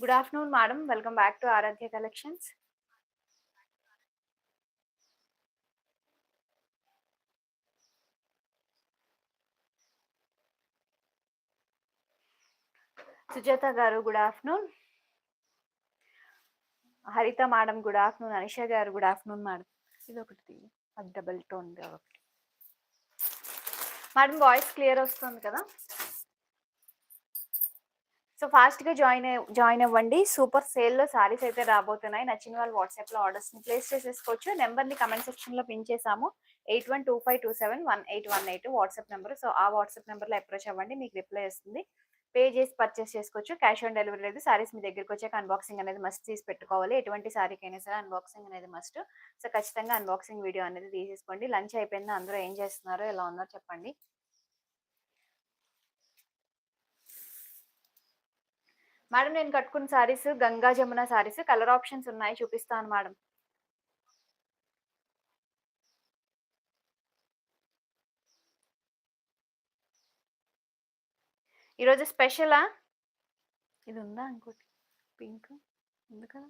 Good afternoon madam welcome back to Aaradhya collections Sujatha garu good afternoon Haritha madam good afternoon Anisha garu good afternoon madam ఇది ఒకటి అది double tone ఒకటి. Madam voice clear వస్తుంది కదా? So ఫాస్ట్గా join join అవ్వండి. Super సేల్లో సారీస్ అయితే రాబోతున్నాయి. నచ్చిన వాళ్ళు వాట్సాప్లో ఆర్డర్స్ని ప్లేస్ చేసేసుకోవచ్చు. నెంబర్ని కమెంట్ సెక్షన్లో పిన్ చేసాము eight one two five two seven one eight one eight WhatsApp number. So ఆ వాట్సాప్ నెంబర్లో అప్రోచ్ అవ్వండి. మీకు రిప్లై వస్తుంది. పే చేసి పర్చేస్ చేసుకోవచ్చు. క్యాష్ ఆన్ డెలివరీ లేదు. సారీస్ మీ దగ్గరికి వచ్చాక అన్బాక్సింగ్ అనేది మస్ట్ తీసి పెట్టుకోవాలి. ఎటువంటి సారీకైనా సరే అన్బాక్సింగ్ అనేది మస్ట్. సో ఖచ్చితంగా అన్బాక్సింగ్ వీడియో అనేది తీసేసుకోండి. లంచ్ అయిపోయింది? అందరూ ఏం చేస్తున్నారో ఎలా ఉన్నారో చెప్పండి. మేడం నేను కట్టుకున్న సారీస్ గంగా జమున సారీస్ కలర్ ఆప్షన్స్ ఉన్నాయి చూపిస్తాను మేడం. ఈరోజు స్పెషలా? ఇది ఉందా ఇంకోటి? పింక్? ఉంది కదా?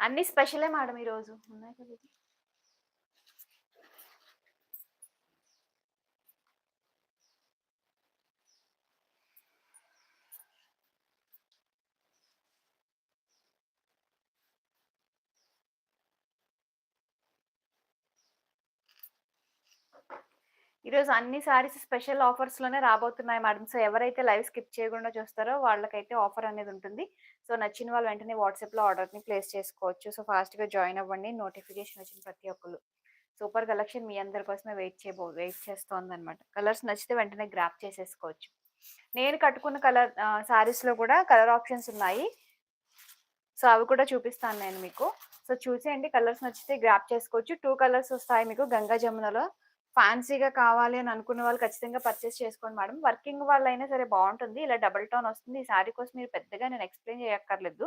అన్నీ స్పెషలే మేడం ఈరోజు. ఉన్నాయి కదా? ఈరోజు అన్ని సారీస్ స్పెషల్ ఆఫర్స్లోనే రాబోతున్నాయి మేడం. సో ఎవరైతే లైవ్ స్కిప్ చేయకుండా చూస్తారో వాళ్ళకైతే ఆఫర్ అనేది ఉంటుంది. సో నచ్చిన వాళ్ళు వెంటనే వాట్సాప్లో ఆర్డర్ని ప్లేస్ చేసుకోవచ్చు. సో ఫాస్ట్గా జాయిన్ అవ్వండి. నోటిఫికేషన్ వచ్చిన ప్రతి ఒక్కరు సూపర్ కలెక్షన్ మీ అందరి కోసమే వెయిట్ చేయబో వెయిట్ చేస్తోంది అనమాట కలర్స్ నచ్చితే వెంటనే గ్రాప్ చేసేసుకోవచ్చు. నేను కట్టుకున్న కలర్ సారీస్లో కూడా కలర్ ఆప్షన్స్ ఉన్నాయి. సో అవి కూడా చూపిస్తాను నేను మీకు. సో చూసేయండి. కలర్స్ నచ్చితే గ్రాప్ చేసుకోవచ్చు. టూ కలర్స్ వస్తాయి మీకు గంగా జమునలో. ఫ్యాన్సీగా కావాలి అని అనుకున్న వాళ్ళు ఖచ్చితంగా పర్చేస్ చేసుకోండి మేడం. వర్కింగ్ వాళ్ళైనా సరే బాగుంటుంది. ఇలా డబుల్ టోన్ వస్తుంది. ఈ శారీ కోసం మీరు పెద్దగా నేను ఎక్స్ప్లెయిన్ చేయక్కర్లేదు.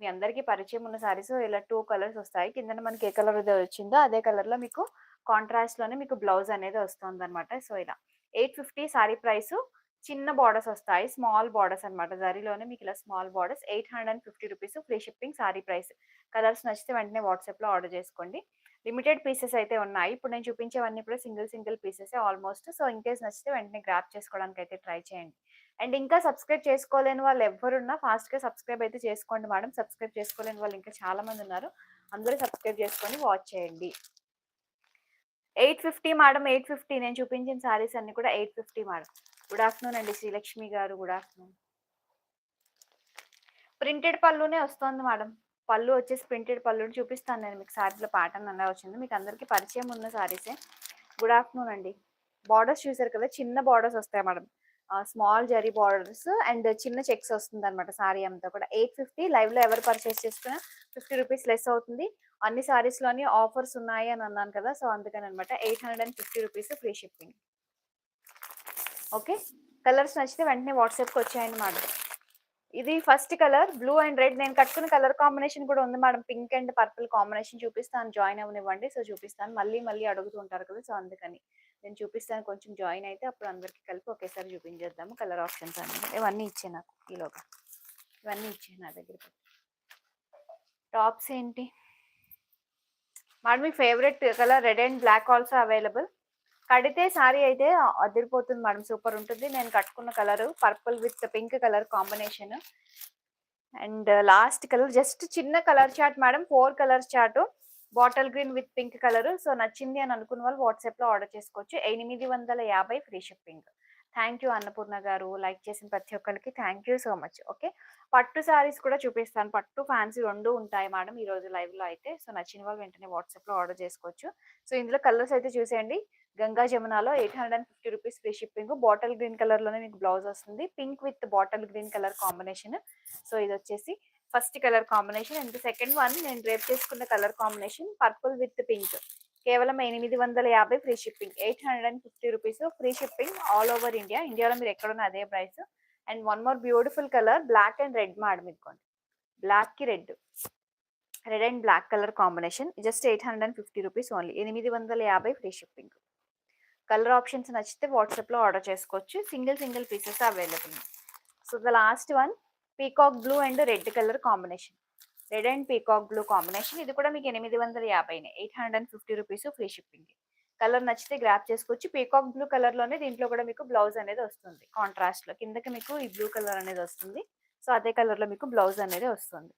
మీ అందరికీ పరిచయం ఉన్న సారీస్ ఇలా టూ కలర్స్ వస్తాయి. కింద మనకి ఏ కలర్ వచ్చిందో అదే కలర్లో మీకు కాంట్రాస్ట్లోనే మీకు బ్లౌజ్ అనేది వస్తుంది అనమాట సో ఇలా ఎయిట్ ఫిఫ్టీ సారీ ప్రైస్ చిన్న బార్డర్స్ వస్తాయి. స్మాల్ బార్డర్స్ అనమాట జరీలోనే మీకు ఇలా small borders eight hundred and fifty rupees free shipping sari price colours నచ్చితే వెంటనే వాట్సాప్లో ఆర్డర్ చేసుకోండి. లిమిటెడ్ పీసెస్ అయితే ఉన్నాయి. ఇప్పుడు నేను చూపించేవన్నీ కూడా single single pieces almost. So in case నచ్చితే వెంటనే గ్రాప్ చేసుకోవడానికి అయితే ట్రై చేయండి. అండ్ ఇంకా సబ్స్క్రైబ్ చేసుకోలేని వాళ్ళు ఎవరున్నా ఫాస్ట్గా సబ్స్క్రైబ్ అయితే చేసుకోండి మేడం. సబ్స్క్రైబ్ చేసుకోలేని వాళ్ళు ఇంకా చాలా మంది ఉన్నారు. అందరూ సబ్స్క్రైబ్ చేసుకొని వాచ్ చేయండి. Eight fifty madam eight fifty. నేను చూపించిన సారీస్ అన్ని కూడా eight fifty madam. Good afternoon అండి శ్రీలక్ష్మి గారు. Good afternoon. ప్రింటెడ్ పళ్ళునే వస్తుంది మేడం. పళ్ళు వచ్చేసి ప్రింటెడ్ పళ్ళు చూపిస్తాను నేను మీకు సారీలో ప్యాటర్న్ అలా వచ్చింది. మీకు అందరికీ పరిచయం ఉన్న సారీసే. గుడ్ ఆఫ్టర్నూన్ అండి. బార్డర్స్ చూసారు కదా చిన్న బార్డర్స్ వస్తాయి madam. Small zari borders and చిన్న చెక్స్ వస్తుంది అనమాట సారీ అంతా కూడా. ఎయిట్ ఫిఫ్టీ లైవ్లో ఎవరు పర్చేస్ చేసుకున్నా ఫిఫ్టీ రూపీస్ లెస్ అవుతుంది. అన్ని సారీస్లోని ఆఫర్స్ ఉన్నాయి అని అన్నాను కదా సో అందుకని అనమాట eight hundred and fifty rupees free shipping okay colours నచ్చితే వెంటనే వాట్సాప్కి వచ్చాయండి మేడం. ఇది first colour blue and red. నేను కట్టుకున్న కలర్ కాంబినేషన్ కూడా ఉంది madam. Pink and purple combination చూపిస్తాను. జాయిన్ అవ్వనివ్వండి. సో చూపిస్తాను. మళ్ళీ మళ్ళీ అడుగుతుంటారు కదా. సో అందుకని నేను చూపిస్తాను. కొంచెం జాయిన్ అయితే అప్పుడు అందరికీ కలిపి ఒకేసారి చూపించేద్దాము. కలర్ ఆప్షన్స్ అన్నీ ఇవన్నీ ఇచ్చే నాకు ఈలోగా. ఇవన్నీ ఇచ్చే నా దగ్గర టాప్స్ ఏంటి? Madam me favourite colour red and black also available. కడితే సారీ అయితే అదిరిపోతుంది మేడం. సూపర్ ఉంటుంది. నేను కట్టుకున్న colour purple with pink colour combination. And last colour just చిన్న colour chart madam. Four colours chart bottle green with pink colour. So నచ్చింది అని అనుకున్న వాళ్ళు వాట్సాప్లో ఆర్డర్ చేసుకోవచ్చు. ఎనిమిది వందల యాభై free shipping. Thank you Annapurna గారు లైక్ చేసిన ప్రతి ఒక్కరికి thank you so much. Okay? పట్టు సారీస్ కూడా చూపిస్తాను. పట్టు ఫ్యాన్సీ రెండు ఉంటాయి మేడం ఈ రోజు అయితే. సో నచ్చిన వాళ్ళు వెంటనే వాట్సాప్లో ఆర్డర్ చేసుకోవచ్చు. సో ఇందులో కలర్స్ అయితే చూసేయండి. Ganga జమునాలో eight hundred and fifty rupees free shipping. Bottle green కలర్లోనే మీకు బ్లౌజ్ వస్తుంది. Pink with bottle green colour combination. So ఇది వచ్చేసి first colour combination and second one నేను రేపు చేసుకున్న colour combination purple with pink. కేవలం ఎనిమిది వందల యాభై free shipping. Eight hundred and fifty rupees free shipping all over India. ఇండియాలో మీరు ఎక్కడున్న అదే price. And one more beautiful colour black and red madam ఇదికోండి బ్లాక్కి red. Red and black colour combination. Just eight hundred and fifty rupees only. ఎనిమిది వందల యాభై free shipping. Colour options నచ్చితే వాట్సాప్లో order చేసుకోవచ్చు. Single single pieces available. So the last one peacock blue and red colour combination. Red and peacock blue combination. ఇది కూడా మీకు ఎనిమిది వందల యాభైనే eight hundred and fifty rupees free shipping. Colour నచ్చితే grab చేసుకోవచ్చు. పీకాక్ బ్లూ కలర్లోనే దీంట్లో కూడా మీకు బ్లౌజ్ అనేది వస్తుంది. కాంట్రాస్ట్లో కిందకి మీకు ఈ బ్లూ కలర్ అనేది వస్తుంది. సో అదే కలర్లో మీకు బ్లౌజ్ అనేది వస్తుంది.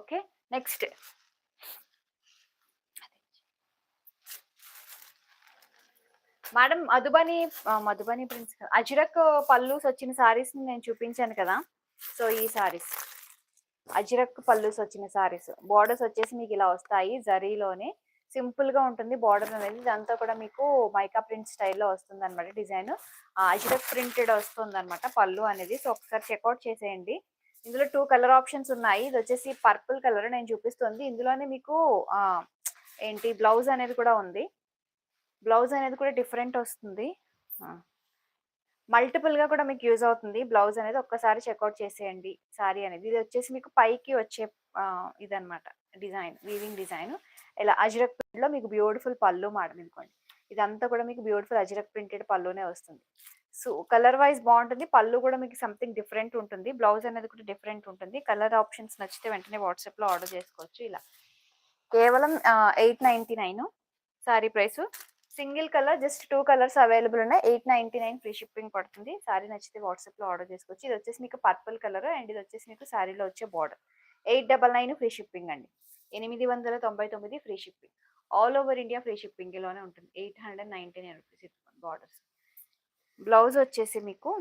Okay? Next. Madam Madhubani Madhubani prints Ajrak pallus వచ్చిన సారీస్ నేను చూపించాను కదా? సో ఈ సారీస్ అజిరక్ పల్లూస్ వచ్చిన సారీస్ బార్డర్స్ వచ్చేసి మీకు ఇలా వస్తాయి జరీలోనే. సింపుల్గా ఉంటుంది బార్డర్ అనేది. ఇదంతా కూడా మీకు మైకా ప్రింట్ స్టైల్లో వస్తుంది అనమాట డిజైన్. అజిరక్ ప్రింటెడ్ వస్తుంది అనమాట పళ్ళు అనేది. సో ఒకసారి చెక్అవుట్ చేసేయండి. ఇందులో టూ కలర్ ఆప్షన్స్ ఉన్నాయి. ఇది వచ్చేసి పర్పుల్ కలర్ నేను చూపిస్తుంది. ఇందులోనే మీకు ఏంటి బ్లౌజ్ అనేది కూడా ఉంది. బ్లౌజ్ అనేది కూడా డిఫరెంట్ వస్తుంది. మల్టిపుల్గా కూడా మీకు యూజ్ అవుతుంది. బ్లౌజ్ అనేది ఒక్కసారి చెక్అవుట్ చేసేయండి. సారీ అనేది. ఇది వచ్చేసి మీకు పైకి వచ్చే ఇదనమాట డిజైన్ వీవింగ్ డిజైన్. ఇలా అజ్రక్ ప్రింట్లో మీకు బ్యూటిఫుల్ పళ్ళు మేడం ఇదిగోండి ఇదంతా కూడా మీకు బ్యూటిఫుల్ అజ్రక్ ప్రింటెడ్ పళ్ళునే వస్తుంది. సో కలర్ వైజ్ బాగుంటుంది. పళ్ళు కూడా మీకు సంథింగ్ డిఫరెంట్ ఉంటుంది. బ్లౌజ్ అనేది కూడా డిఫరెంట్ ఉంటుంది. కలర్ ఆప్షన్స్ నచ్చితే వెంటనే వాట్సాప్లో ఆర్డర్ చేసుకోవచ్చు. ఇలా కేవలం eight ninety nine sari price. Single colour just two colours available ఉన్నాయి. Eight ninety nine free shipping పడుతుంది. సారీ నచ్చితే వాట్సాప్లో ఆర్డర్ చేసుకోవచ్చు. ఇది వచ్చేసి మీకు పర్పుల్ కలర్ అండ్ ఇది వచ్చేసి మీకు సారీలో వచ్చే border. Eight double nine free shipping అండి. ఎనిమిది వందల తొంభై తొమ్మిది free shipping. All over India free షిప్పింగ్లోనే ఉంటుంది. Eight hundred ninety nine rupees borders. Blouse వచ్చేసి మీకు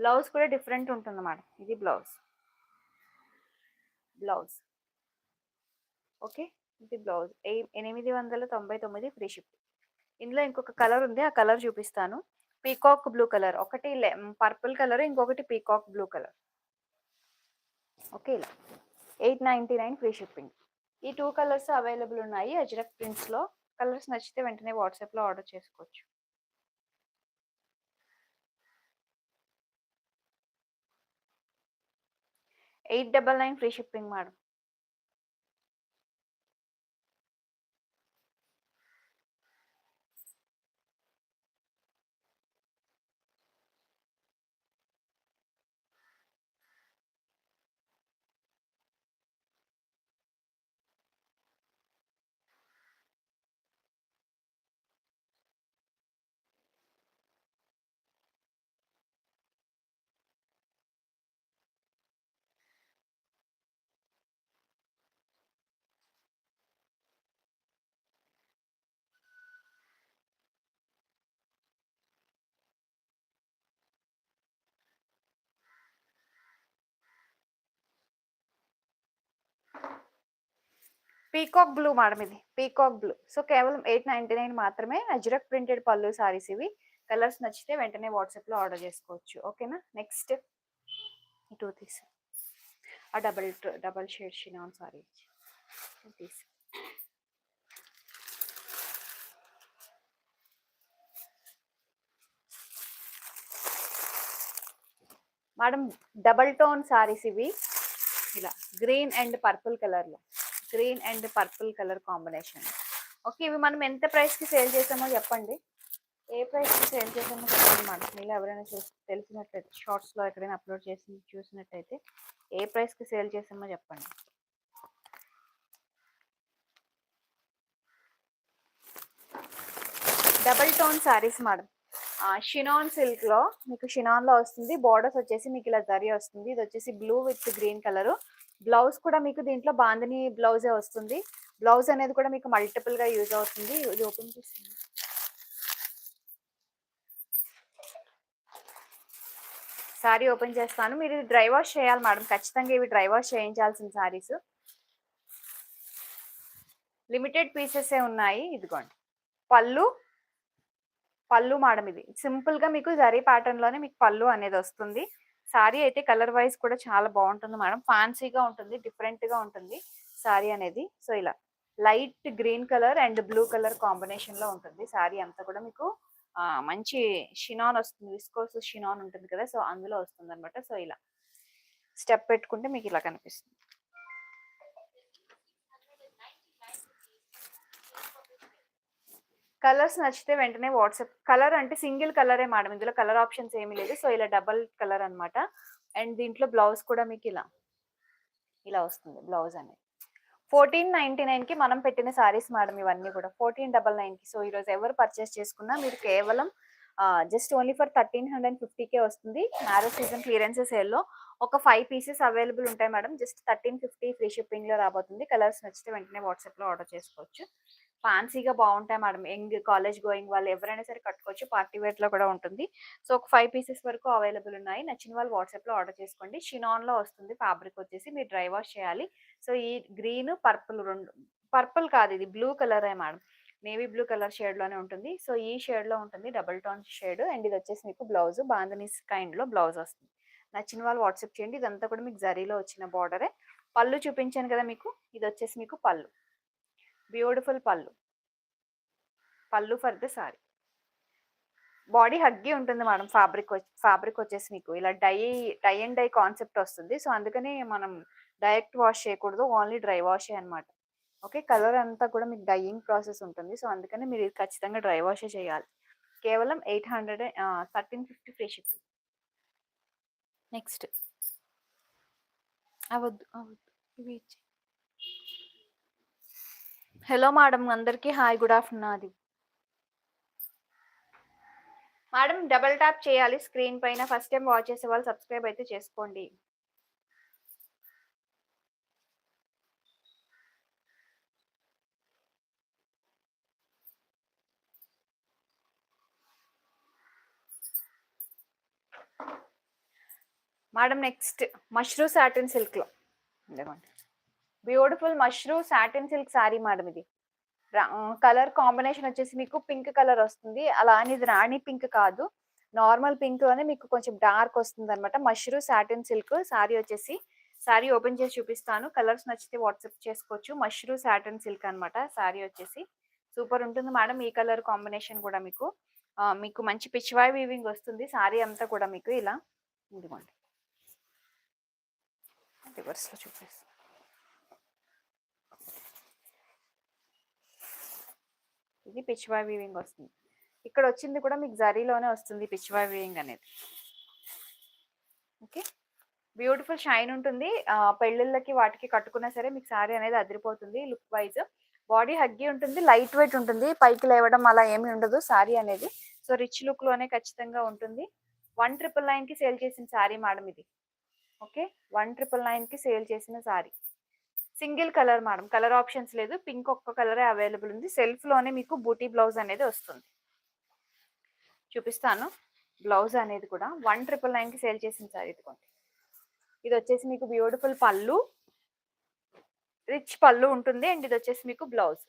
బ్లౌజ్ కూడా డిఫరెంట్ ఉంటుంది మేడం. ఇది బ్లౌజ్. బ్లౌజ్. ఓకే? ఇది బ్లౌజ్. ఎనిమిది వందల తొంభై తొమ్మిది ఫ్రీ షిప్. ఇందులో ఇంకొక కలర్ ఉంది ఆ కలర్ చూపిస్తాను. Peacock blue colour. ఒకటి పర్పుల్ కలర్ ఇంకొకటి పీకాక్ బ్లూ కలర్. ఓకే ఇలా. Eight ninety nine free shipping. ఈ టూ కలర్స్ అవైలబుల్ ఉన్నాయి. అజ్రక్ ప్రింట్స్లో కలర్స్ నచ్చితే వెంటనే వాట్సాప్లో ఆర్డర్ చేసుకోవచ్చు. Eight double nine free shipping madam. Peacock blue madam ఇది. Peacock blue. సో కేవలం ఎయిట్ నైన్టీ నైన్ మాత్రమే అజ్రక్ ప్రింటెడ్ పళ్ళు సారీస్ ఇవి. కలర్స్ నచ్చితే వెంటనే వాట్సాప్లో ఆర్డర్ చేసుకోవచ్చు. ఓకేనా? నెక్స్ట్. టూ తీస్. ఆ double double shade chinon sari. తీసి. మేడం డబల్ టోన్ సారీస్ ఇవి. ఇలా గ్రీన్ అండ్ పర్పుల్ కలర్లో. Green and purple colour combination. Okay ఇవి మనం ఎంత ప్రైస్కి సేల్ చేసామో చెప్పండి. ఏ ప్రైస్కి సేల్ చేసామో చెప్పండి మేడం మీరు ఎవరైనా చూసి తెలిసినట్లయితే షార్ట్స్లో ఎక్కడైనా అప్లోడ్ చేసి చూసినట్టయితే ఏ ప్రైస్కి సేల్ చేసామో చెప్పండి. Double tone saris madam. Chinon సిల్క్లో మీకు షినాన్లో వస్తుంది. బార్డర్స్ వచ్చేసి మీకు ఇలా జరీ వస్తుంది. ఇది వచ్చేసి blue with green colour. Blouse కూడా మీకు దీంట్లో బాందని బ్లౌజే వస్తుంది. బ్లౌజ్ అనేది కూడా మీకు మల్టిపుల్గా యూజ్ అవుతుంది. ఇది ఓపెన్ చేస్తుంది సారీ ఓపెన్ చేస్తాను. మీరు ఇది డ్రై వాష్ చేయాలి మేడం ఖచ్చితంగా ఇవి డ్రై వాష్ చేయించాల్సిన సారీస్ లిమిటెడ్ పీసెస్ ఉన్నాయి. ఇదిగోండి. పళ్ళు. పళ్ళు మేడం ఇది. సింపుల్గా మీకు జరీ ప్యాటర్న్లోనే మీకు పళ్ళు అనేది వస్తుంది. సారీ అయితే కలర్ వైజ్ కూడా చాలా బాగుంటుంది మేడం. ఫ్యాన్సీగా ఉంటుంది డిఫరెంట్గా ఉంటుంది సారీ అనేది. సో ఇలా light green colour and blue colour కాంబినేషన్లో ఉంటుంది సారీ అంతా కూడా మీకు. మంచి షినాన్ వస్తుంది విస్కోస్ షినాన్ ఉంటుంది కదా సో అందులో వస్తుంది అనమాట సో ఇలా స్టెప్ పెట్టుకుంటే మీకు ఇలా కనిపిస్తుంది. కలర్స్ నచ్చితే వెంటనే వాట్సాప్ కలర్ అంటే సింగిల్ కలరే మేడం. ఇందులో కలర్ ఆప్షన్స్ ఏమీ లేదు. సో ఇలా డబల్ కలర్ అనమాట అండ్ దీంట్లో బ్లౌజ్ కూడా మీకు ఇలా ఇలా వస్తుంది బ్లౌజ్ అనేది. ఫోర్టీన్ నైన్టీ కి మనం పెట్టిన సారీస్ మేడం ఇవన్నీ కూడా. ఫోర్టీన్ డబల్కి సో ఈరోజు ఎవరు పర్చేస్ చేసుకున్నా మీరు కేవలం just only for thirteen hundred fifty K వస్తుంది. మ్యారేజ్ సీజన్ క్లియరెన్సెస్లో ఒక ఫైవ్ పీసెస్ అవైలబుల్ ఉంటాయి madam. Just thirteen fifty free షిప్పింగ్లో రాబోతుంది. కలర్స్ నచ్చితే వెంటనే వాట్సాప్లో ఆర్డర్ చేసుకోవచ్చు. ఫ్యాన్సీగా బాగుంటాయి మేడం. యంగ్ కాలేజ్ గోయింగ్ వాళ్ళు ఎవరైనా సరే కట్టుకోవచ్చు. పార్టీ వేర్లో కూడా ఉంటుంది. సో ఒక ఫైవ్ పీసెస్ వరకు అవైలబుల్ ఉన్నాయి. నచ్చిన వాళ్ళు వాట్సాప్లో ఆర్డర్ చేసుకోండి. షినాన్లో వస్తుంది ఫ్యాబ్రిక్ వచ్చేసి. మీరు డ్రై వాష్ చేయాలి. సో ఈ గ్రీన్ పర్పుల్ రెండు పర్పుల్ కాదు ఇది blue colour madam. Navy blue colour షేడ్లోనే ఉంటుంది. సో ఈ షేడ్లో ఉంటుంది డబుల్ టోన్ షేడ్. అండ్ ఇది వచ్చేసి మీకు బ్లౌజ్. బాంధనీస్ కైండ్లో బ్లౌజ్ వస్తుంది. నచ్చిన వాళ్ళు వాట్సాప్ చేయండి. ఇదంతా కూడా మీకు జరీలో వచ్చిన బార్డరే. పళ్ళు చూపించాను కదా మీకు. ఇది వచ్చేసి మీకు pallu. Beautiful pallu. Pallu for the sari. Body huggy ఉంటుంది మేడం ఫ్యాబ్రిక్ ఫ్యాబ్రిక్ వచ్చేసి మీకు. ఇలా dye dye and dye concept వస్తుంది. సో అందుకనే మనం డైరెక్ట్ వాష్ చేయకూడదు. ఓన్లీ డ్రై వాషే అనమాట ఓకే? కలర్ అంతా కూడా మీకు డైయింగ్ ప్రాసెస్ ఉంటుంది. సో అందుకని మీరు ఇది ఖచ్చితంగా డ్రై వాషే చేయాలి. కేవలం eight hundred thirteen fifty free ship next. అవద్దు అవద్దు. ఇవి హలో మేడం అందరికీ హాయ్ గుడ్ ఆఫ్టర్నూన్ అది మేడం డబల్ ట్యాప్ చేయాలి స్క్రీన్ పైన. ఫస్ట్ టైం వాచ్ చేసే వాళ్ళు సబ్స్క్రైబ్ అయితే చేసుకోండి. మేడం నెక్స్ట్ మష్రూ సాటిన్ సిల్క్లో. ఇదిగోండి. Beautiful mashru satin silk sari madam ఇది. కలర్ కాంబినేషన్ వచ్చేసి మీకు పింక్ కలర్ వస్తుంది. అలా అని ఇది రాణి పింక్ కాదు. నార్మల్ పింక్లోనే మీకు కొంచెం డార్క్ వస్తుంది అనమాట మష్రూ సాటిన్ సిల్క్ శారీ వచ్చేసి శారీ ఓపెన్ చేసి చూపిస్తాను. కలర్స్ నచ్చితే వాట్సాప్ చేసుకోవచ్చు. మష్రూ సాటిన్ సిల్క్ అనమాట శారీ వచ్చేసి. సూపర్ ఉంటుంది మేడం ఈ కలర్ కాంబినేషన్ కూడా మీకు. మీకు మంచి పిచ్చివాయ్ వీవింగ్ వస్తుంది. శారీ అంతా కూడా మీకు ఇలా. ఇదిగోండి. రివర్స్లో చూపిస్తాను ఇది పిచ్చివాయ్ వీవింగ్ వస్తుంది. ఇక్కడ వచ్చింది కూడా మీకు జరీలోనే వస్తుంది పిచ్చివాయ్ వీవింగ్ అనేది. ఓకే బ్యూటిఫుల్ షైన్ ఉంటుంది. పెళ్ళిళ్ళకి వాటికి కట్టుకున్నా సరే మీకు శారీ అనేది అదిరిపోతుంది లుక్ వైజ్ బాడీ హగ్గి ఉంటుంది లైట్ వెయిట్ ఉంటుంది. పైకి లేవడం అలా ఏమి ఉండదు శారీ అనేది. సో రిచ్ లుక్లోనే ఖచ్చితంగా ఉంటుంది. వన్ ట్రిపుల్ నైన్కి సేల్ చేసిన శారీ మేడం ఇది. ఓకే వన్ ట్రిపుల్ నైన్కి సేల్ చేసిన sari single colour madam. Colour options లేదు. పింక్ ఒక్క కలరే అవైలబుల్ ఉంది. సెల్ఫ్లోనే మీకు బూటీ బ్లౌజ్ అనేది వస్తుంది. చూపిస్తాను. బ్లౌజ్ అనేది కూడా వన్ ట్రిపుల్ నైన్కి సేల్ చేసిన సారీ ఇదిగోండి. ఇది వచ్చేసి మీకు బ్యూటిఫుల్ పళ్ళు. రిచ్ పళ్ళు ఉంటుంది. అండ్ ఇది వచ్చేసి మీకు బ్లౌజ్.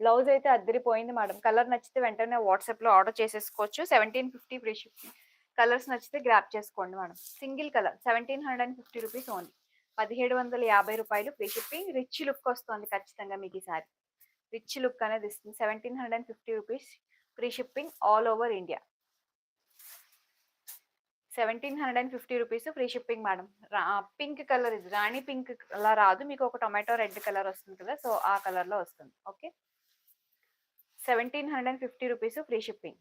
బ్లౌజ్ అయితే అద్దరిపోయింది మేడం. కలర్ నచ్చితే వెంటనే వాట్సాప్లో ఆర్డర్ చేసేసుకోవచ్చు. Seventeen fifty free shipping colours నచ్చితే గ్రాప్ చేసుకోండి madam. Single colour seventeen hundred and fifty rupees only. పదిహేడు వందల యాభై రూపాయలు ఫ్రీ షిప్పింగ్. రిచ్ లుక్ వస్తుంది ఖచ్చితంగా మీకు ఈసారి. రిచ్ లుక్ అనేది ఇస్తుంది. Seventeen hundred and fifty rupees free shipping all over India. Seventeen hundred and fifty rupees free shipping madam. Pink colour ఇది. రాణి పింక్ అలా రాదు. మీకు ఒక టొమాటో రెడ్ కలర్ వస్తుంది కదా సో ఆ కలర్లో వస్తుంది. Okay? Seventeen hundred and fifty rupees free shipping.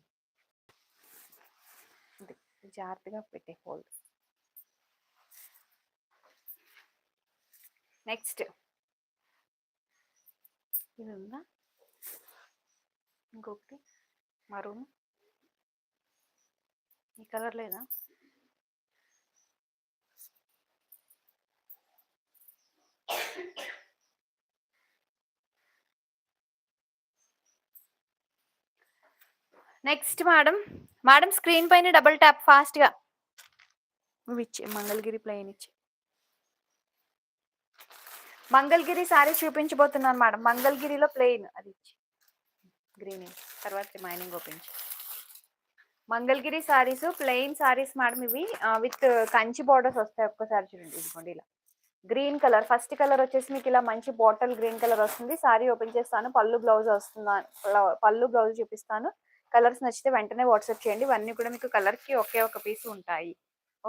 జాగ్రత్తగా పెట్టే హోల్డ్. నెక్స్ట్ ఇది ఉందా ఇంకొకటి. మరూన్. ఈ కలర్ లేదా? నెక్స్ట్ మేడం మేడం స్క్రీన్ పైన డబుల్ ట్యాప్ ఫాస్ట్గా ఇచ్చే మంగళగిరి ప్లెయిన్ ఇచ్చే మంగళగిరి సారీ చూపించబోతున్నాను మేడం. మంగళగిరిలో ప్లెయిన్ అది గ్రీన్ తర్వాత remaining open Mangalagiri saris plain saris madam ఇవి విత్ కంచి బార్డర్స్ వస్తాయి ఒక్కసారి చూడండి. ఇదిగోండి ఇలా. గ్రీన్ కలర్ ఫస్ట్ కలర్ వచ్చేసి మీకు ఇలా మంచి బాటిల్ గ్రీన్ కలర్ వస్తుంది. సారీ ఓపెన్ చేస్తాను. పళ్ళు బ్లౌజ్ వస్తుందా పళ్ళు బ్లౌజ్ చూపిస్తాను. కలర్స్ నచ్చితే వెంటనే వాట్సాప్ చేయండి. ఇవన్నీ కూడా మీకు కలర్కి ఒకే ఒక పీస్ ఉంటాయి.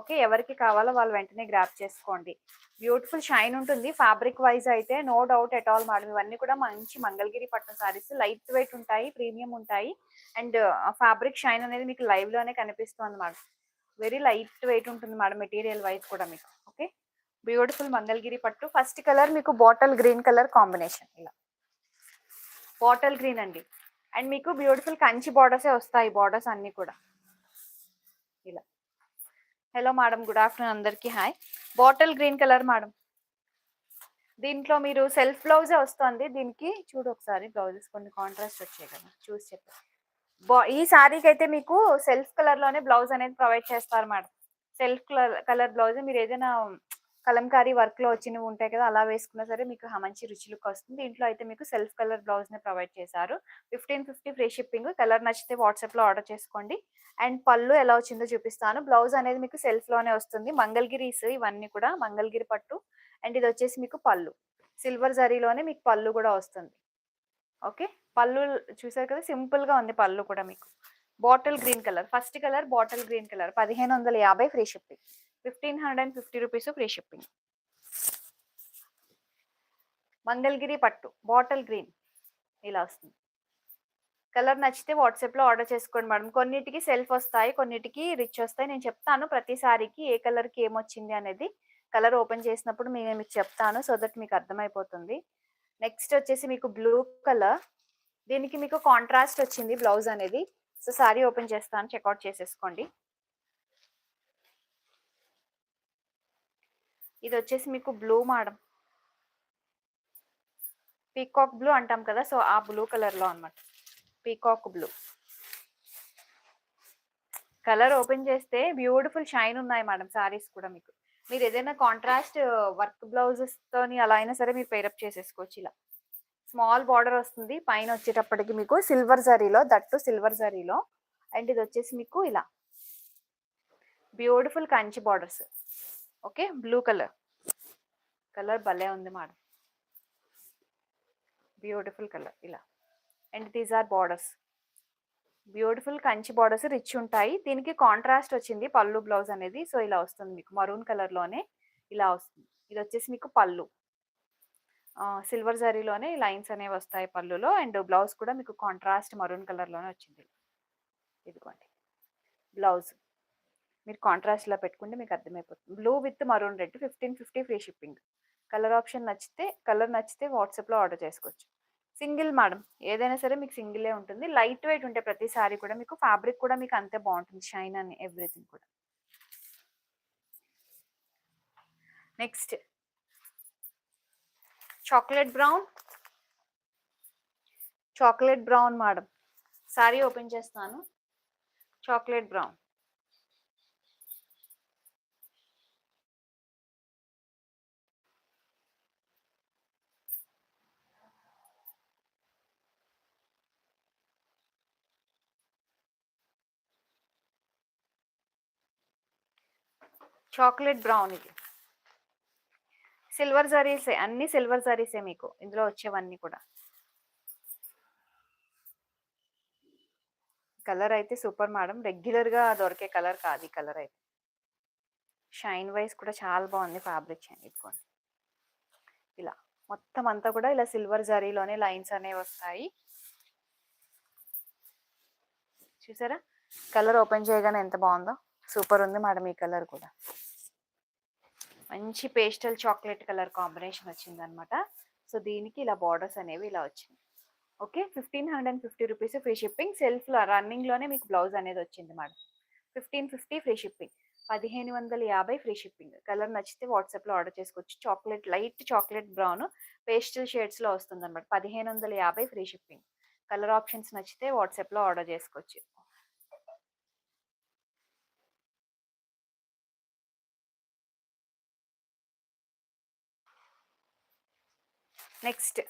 ఓకే ఎవరికి కావాలో వాళ్ళు వెంటనే గ్రాప్ చేసుకోండి. బ్యూటిఫుల్ షైన్ ఉంటుంది. ఫ్యాబ్రిక్ వైజ్ అయితే no doubt at all madam ఇవన్నీ కూడా మంచి మంగళగిరి పట్టు సారీస్ లైట్ వెయిట్ ఉంటాయి ప్రీమియం ఉంటాయి. అండ్ ఫ్యాబ్రిక్ షైన్ అనేది మీకు లైవ్లోనే కనిపిస్తుంది మేడం వెరీ లైట్ వెయిట్ ఉంటుంది మేడం మెటీరియల్ వైజ్ కూడా మీకు. ఓకే బ్యూటిఫుల్ మంగళగిరి పట్టు. ఫస్ట్ కలర్ మీకు బాటల్ గ్రీన్ కలర్ కాంబినేషన్ ఇలా. బాటల్ గ్రీన్ అండి. అండ్ మీకు బ్యూటిఫుల్ కంచి బార్డర్సే వస్తాయి బార్డర్స్ అన్ని కూడా. ఇలా. హలో మేడం గుడ్ ఆఫ్టర్నూన్ అందరికి. Hi. Bottle green colour madam. దీంట్లో మీరు సెల్ఫ్ బ్లౌజే వస్తుంది. దీనికి చూడు ఒకసారి బ్లౌజెస్ కొన్ని కాంట్రాస్ట్ వచ్చాయి కదా. చూసి చెప్పి. బా ఈ శారీకి అయితే మీకు సెల్ఫ్ కలర్లోనే బ్లౌజ్ అనేది ప్రొవైడ్ చేస్తారు madam. Self colour colour blouse. మీరు ఏదైనా కలంకారీ వర్క్లో వచ్చినవి ఉంటాయి కదా అలా వేసుకున్నా సరే మీకు మంచి రుచి లుక్ వస్తుంది. దీంట్లో అయితే మీకు సెల్ఫ్ కలర్ బ్లౌజ్ని ప్రొవైడ్ చేశారు. Fifteen fifty free shipping. Colour నచ్చితే వాట్సాప్లో ఆర్డర్ చేసుకోండి. అండ్ పళ్ళు ఎలా వచ్చిందో చూపిస్తాను. బ్లౌజ్ అనేది మీకు సెల్ఫ్లోనే వస్తుంది. మంగళగిరీస్ ఇవన్నీ కూడా మంగళగిరి పట్టు. అండ్ ఇది వచ్చేసి మీకు పళ్ళు. సిల్వర్ జరీలోనే మీకు పళ్ళు కూడా వస్తుంది. ఓకే? పళ్ళు చూసారు కదా సింపుల్గా ఉంది పళ్ళు కూడా మీకు. Bottle green colour. First colour bottle green colour. పదిహేను వందల యాభై free shipping. Fifteen hundred and fifty rupees free shipping. Mangalagiri పట్టు బాటిల్ గ్రీన్ ఇలా వస్తుంది. కలర్ నచ్చితే వాట్సాప్లో ఆర్డర్ చేసుకోండి మేడం. కొన్నిటికి సెల్ఫ్ వస్తాయి కొన్నిటికి రిచ్ వస్తాయి. నేను చెప్తాను ప్రతిసారికి ఏ కలర్కి ఏమొచ్చింది అనేది. కలర్ ఓపెన్ చేసినప్పుడు నేను మీకు చెప్తాను సో దట్ మీకు అర్థమైపోతుంది. నెక్స్ట్ వచ్చేసి మీకు బ్లూ కలర్. దీనికి మీకు కాంట్రాస్ట్ వచ్చింది బ్లౌజ్ అనేది. సో సారీ ఓపెన్ చేస్తాను చెక్అవుట్ చేసేసుకోండి. ఇది వచ్చేసి మీకు బ్లూ మేడం పీకాక్ బ్లూ అంటాం కదా సో ఆ బ్లూ కలర్లో అనమాట అన్నమాట. పీకాక్ బ్లూ కలర్ ఓపెన్ చేస్తే బ్యూటిఫుల్ షైన్ ఉన్నాయి మేడం సారీస్ కూడా మీకు. మీరు ఏదైనా కాంట్రాస్ట్ వర్క్ బ్లౌజెస్ తోని అలా అయినా సరే మీరు పేరప్ చేసేసుకోవచ్చు ఇలా. స్మాల్ బార్డర్ వస్తుంది పైన వచ్చేటప్పటికి మీకు సిల్వర్ జరీలో దట్టు సిల్వర్ జరీలో అండ్ ఇది వచ్చేసి మీకు ఇలా. Beautiful Kanchi borders okay? Blue colour. Colour భలే ఉంది మేడం. బ్యూటిఫుల్ కలర్ ఇలా. And these are borders. Beautiful Kanchi borders rich ఉంటాయి. దీనికి కాంట్రాస్ట్ వచ్చింది పళ్ళు బ్లౌజ్ అనేది. సో ఇలా వస్తుంది మీకు. మరూన్ కలర్లోనే ఇలా వస్తుంది. ఇది వచ్చేసి మీకు పళ్ళు. సిల్వర్ జరీలోనే లైన్స్ అనేవి వస్తాయి పళ్ళులో. అండ్ బ్లౌజ్ కూడా మీకు కాంట్రాస్ట్ మరూన్ కలర్లోనే వచ్చింది. ఇదిగోండి. బ్లౌజ్. మీరు కాంట్రాస్ట్లో పెట్టుకుంటే మీకు అర్థమైపోతుంది. Blue with maroon red fifteen fifty free shipping colour option నచ్చితే కలర్ నచ్చితే వాట్సాప్లో ఆర్డర్ చేసుకోవచ్చు. సింగిల్ మేడం ఏదైనా సరే మీకు సింగిలే ఉంటుంది. లైట్ వెయిట్ ఉంటే ప్రతిసారి కూడా మీకు ఫ్యాబ్రిక్ కూడా మీకు అంతే బాగుంటుంది. షైన్ అని ఎవ్రీథింగ్ కూడా. Next chocolate brown chocolate brown madam sari open చేస్తాను. చాక్లెట్ బ్రౌన్ చాక్లెట్ బ్రౌన్ ఇది. సిల్వర్ జరీసే అన్ని సిల్వర్ జరీసే మీకు? ఇందులో వచ్చేవన్నీ కూడా. కలర్ అయితే సూపర్ మేడం. రెగ్యులర్గా దొరికే కలర్ కాదు ఈ కలర్ అయితే. షైన్ వైస్ కూడా చాలా బాగుంది ఫ్యాబ్రిక్ షైన్ ఇదిగోండి. ఇలా మొత్తం అంతా కూడా ఇలా సిల్వర్ జరీలోనే లైన్స్ అనేవి వస్తాయి. చూసారా? కలర్ ఓపెన్ చేయగానే ఎంత బాగుందో. సూపర్ ఉంది మేడం ఈ కలర్ కూడా. మంచి పేస్టల్ చాక్లెట్ కలర్ కాంబినేషన్ వచ్చింది అనమాట సో దీనికి ఇలా బార్డర్స్ అనేవి ఇలా వచ్చింది. Okay fifteen hundred and fifty rupees free shipping. Self రన్నింగ్లోనే మీకు బ్లౌజ్ అనేది వచ్చింది madam. Fifteen fifty free shipping. పదిహేను వందల యాభై ఫ్రీ షిప్పింగ్. కలర్ నచ్చితే వాట్సాప్లో ఆర్డర్ చేసుకోవచ్చు. Chocolate light chocolate brown pastel షేడ్స్లో వస్తుంది అనమాట పదిహేను వందల యాభై ఫ్రీ షిప్పింగ్. కలర్ ఆప్షన్స్ నచ్చితే వాట్సాప్లో ఆర్డర్ చేసుకోవచ్చు. Next.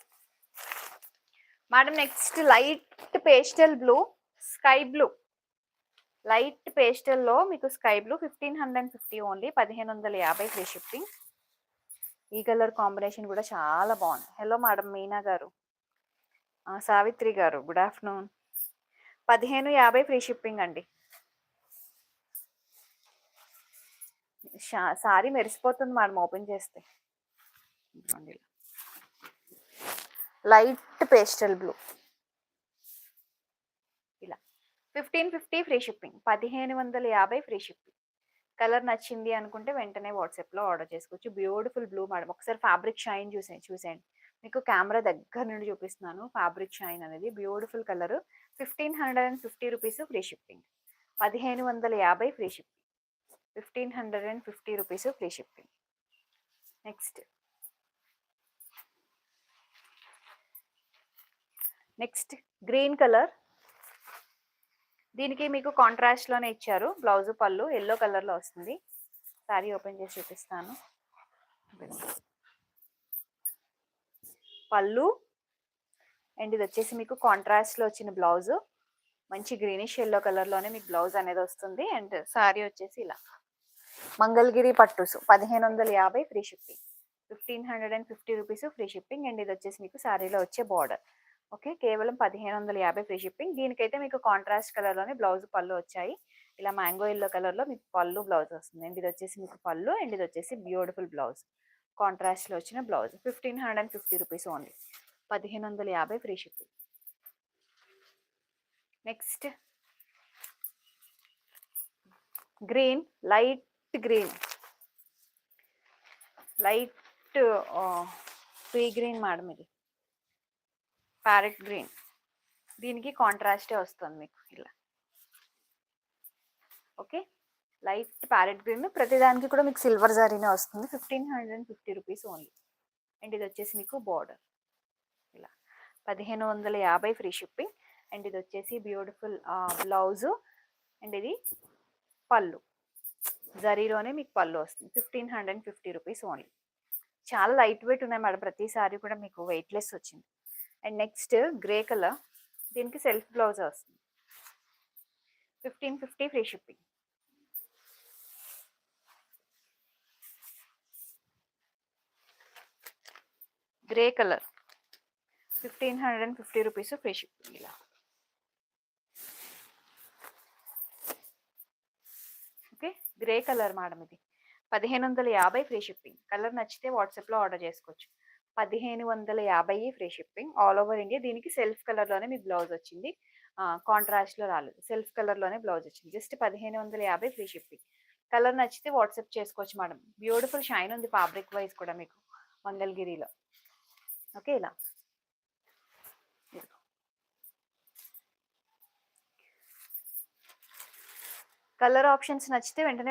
Madam next light pastel blue sky blue. Light పేస్టల్లో మీకు sky blue fifteen hundred fifty only పదిహేను వందల యాభై ఫ్రీ షిప్పింగ్. ఈ కలర్ కాంబినేషన్ కూడా చాలా బాగుంది. హలో మేడం మీనా గారు. సావిత్రి గారు గుడ్ ఆఫ్టర్నూన్. పదిహేను యాభై ఫ్రీ షిప్పింగ్ అండి. షా- సారీ మెరిసిపోతుంది మేడం ఓపెన్ చేస్తే. ఇలా. Light pastel blue. ఇలా. Fifteen fifty free shipping. పదిహేను వందల యాభై ఫ్రీ షిప్పింగ్. కలర్ నచ్చింది అనుకుంటే వెంటనే వాట్సాప్లో ఆర్డర్ చేసుకోవచ్చు. Beautiful blue madam. ఒకసారి ఫ్యాబ్రిక్ షైన్ చూసే చూసేయండి. మీకు కెమెరా దగ్గర నుండి చూపిస్తున్నాను. ఫ్యాబ్రిక్ షైన్ అనేది beautiful colour. Fifteen hundred and fifty rupees free shipping. పదిహేను వందల యాభై free shipping. Fifteen hundred and fifty rupees free shipping. Next. Next green colour. దీనికి మీకు కాంట్రాస్ట్లోనే ఇచ్చారు. బ్లౌజ్ పళ్ళు ఎల్లో కలర్లో వస్తుంది. శారీ ఓపెన్ చేసి చూపిస్తాను. పళ్ళు. అండ్ ఇది వచ్చేసి మీకు కాంట్రాస్ట్లో వచ్చిన బ్లౌజ్. మంచి గ్రీనిష్ ఎల్లో కలర్లోనే మీకు బ్లౌజ్ అనేది వస్తుంది. అండ్ శారీ వచ్చేసి ఇలా. మంగళగిరి పట్టుసు పదిహేను వందల యాభై free shipping fifteen hundred and fifty rupees free shipping and ఇది వచ్చేసి మీకు శారీలో వచ్చే బార్డర్ ఓకే. కేవలం పదిహేను వందల యాభై ఫ్రీ షిప్పింగ్. దీనికైతే మీకు కాంట్రాస్ట్ కలర్లోనే బ్లౌజ్ పళ్ళు వచ్చాయి. ఇలా మ్యాంగో ఎల్లో కలర్లో మీకు పళ్ళు బ్లౌజ్ వస్తుంది. అండ్ ఇది వచ్చేసి మీకు పళ్ళు అండ్ ఇది వచ్చేసి బ్యూటిఫుల్ బ్లౌజ్. కాంట్రాస్ట్లో వచ్చిన blouse. Fifteen hundred and fifty rupees only. పదిహేను వందల యాభై free shipping. Next. Green. Light green. Light free green madam ఇది. Parrot green. దీనికి కాంట్రాస్టే వస్తుంది మీకు ఇలా. ఓకే? Light parrot green. ప్రతిదానికి కూడా మీకు సిల్వర్ జారీనే వస్తుంది. Fifteen hundred and fifty rupees only. And ఇది వచ్చేసి మీకు బార్డర్. ఇలా. పదిహేను వందల యాభై ఫ్రీ షిప్పింగ్. అండ్ ఇది వచ్చేసి బ్యూటిఫుల్ బ్లౌజు. అండ్ ఇది పళ్ళు. జరీలోనే మీకు పళ్ళు వస్తుంది. Fifteen hundred and fifty rupees only. చాలా లైట్ వెయిట్ ఉన్నాయి మేడం. ప్రతిసారి కూడా మీకు వెయిట్లెస్ వచ్చింది. అండ్ నెక్స్ట్ గ్రే కలర్ దీనికి సెల్ఫ్ బ్లౌజ్ వస్తుంది. Fifteen fifty free shipping. Grey colour fifteen hundred and fifty rupees free shipping ఇలా. ఓకే గ్రే కలర్ మేడం ఇది. పదిహేను వందల యాభై ఫ్రీ షిప్పింగ్. కలర్ నచ్చితే వాట్సాప్లో ఆర్డర్ చేసుకోవచ్చు. పదిహేను వందల యాభై free shipping all over India. దీనికి సెల్ఫ్ కలర్లోనే మీ బ్లౌజ్ వచ్చింది. కాంట్రాస్ట్లో రాలేదు. సెల్ఫ్ కలర్లోనే బ్లౌజ్ వచ్చింది. జస్ట్ పదిహేను వందల యాభై ఫ్రీ షిప్పింగ్. కలర్ నచ్చితే వాట్సాప్ చేసుకోవచ్చు మేడం. బ్యూటిఫుల్ షైన్ ఉంది ఫ్యాబ్రిక్ వైజ్ కూడా మీకు మంగళగిరిలో. ఓకే ఇలా. కలర్ ఆప్షన్స్ నచ్చితే వెంటనే